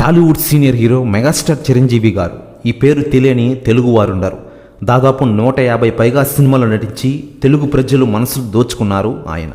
Tollywood senior hero megastar Chiranjeevi garu ఈ పేరు తెలియని తెలుగు వారుండరు. దాదాపు నూట యాభై పైగా సినిమాలు నటించి తెలుగు ప్రజలు మనసులు దోచుకున్నారు ఆయన.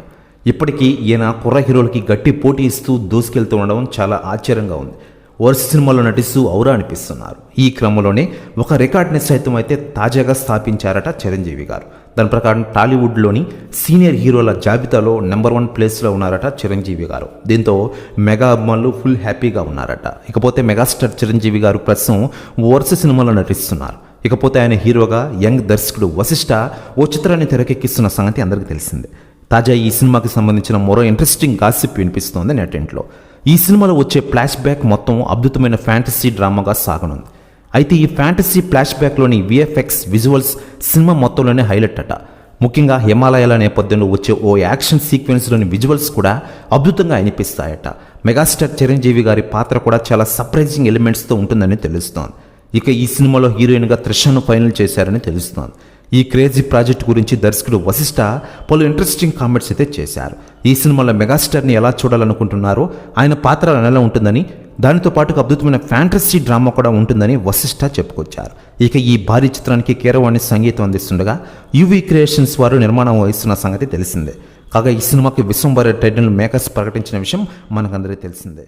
ఇప్పటికీ ఈయన కుర్ర హీరోలకి గట్టి పోటీ ఇస్తూ దూసుకెళ్తూ ఉండడం చాలా ఆశ్చర్యంగా ఉంది. వరుస సినిమాల్లో నటిస్తూ ఔరా అనిపిస్తున్నారు. ఈ క్రమంలోనే ఒక రికార్డ్ని సైతం అయితే తాజాగా స్థాపించారట చిరంజీవి గారు. దాని ప్రకారం టాలీవుడ్లోని సీనియర్ హీరోల జాబితాలో నెంబర్ వన్ ప్లేస్లో ఉన్నారట చిరంజీవి గారు. దీంతో మెగా అభిమానులు ఫుల్ హ్యాపీగా ఉన్నారట. ఇకపోతే మెగాస్టార్ చిరంజీవి గారు ప్రస్తుతం వరుస సినిమాలో నటిస్తున్నారు. ఇకపోతే ఆయన హీరోగా యంగ్ దర్శకుడు వశిష్ఠ ఓ చిత్రాన్ని తెరకెక్కిస్తున్న సంగతి అందరికీ తెలిసిందే. తాజా ఈ సినిమాకి సంబంధించిన మరో ఇంట్రెస్టింగ్ గాసిప్ వినిపిస్తోంది నెటింట్లో ఈ సినిమాలో వచ్చే ఫ్లాష్ బ్యాక్ మొత్తం అద్భుతమైన ఫ్యాంటసీ డ్రామాగా సాగనుంది. అయితే ఈ ఫ్యాంటసీ ఫ్లాష్ బ్యాక్లోని విఎఫ్ఎక్స్ విజువల్స్ సినిమా మొత్తంలోనే హైలైట్ అట. ముఖ్యంగా హిమాలయాల నేపథ్యంలో వచ్చే ఓ యాక్షన్ సీక్వెన్స్లోని విజువల్స్ కూడా అద్భుతంగా అనిపిస్తాయట. మెగాస్టార్ చిరంజీవి గారి పాత్ర కూడా చాలా సర్ప్రైజింగ్ ఎలిమెంట్స్తో ఉంటుందని తెలుస్తోంది. ఇక ఈ సినిమాలో హీరోయిన్గా త్రిషను ఫైనల్ చేశారని తెలుస్తోంది. ఈ క్రేజీ ప్రాజెక్ట్ గురించి దర్శకుడు వశిష్ఠ పలు ఇంట్రెస్టింగ్ కామెంట్స్ అయితే చేశారు. ఈ సినిమాలో మెగాస్టార్ని ఎలా చూడాలనుకుంటున్నారో ఆయన పాత్ర ఎలా ఉంటుందని దానితో పాటుగా అద్భుతమైన ఫ్యాంటసీ డ్రామా కూడా ఉంటుందని వశిష్ఠ చెప్పుకొచ్చారు. ఇక ఈ భారీ చిత్రానికి కీరవాణి సంగీతం అందిస్తుండగా యువి క్రియేషన్స్ వారు నిర్మాణం వహిస్తున్న సంగతి తెలిసిందే. కాగా ఈ సినిమాకి విశ్వంభర టైటిల్ మేకర్స్ ప్రకటించిన విషయం మనకందరికీ తెలిసిందే.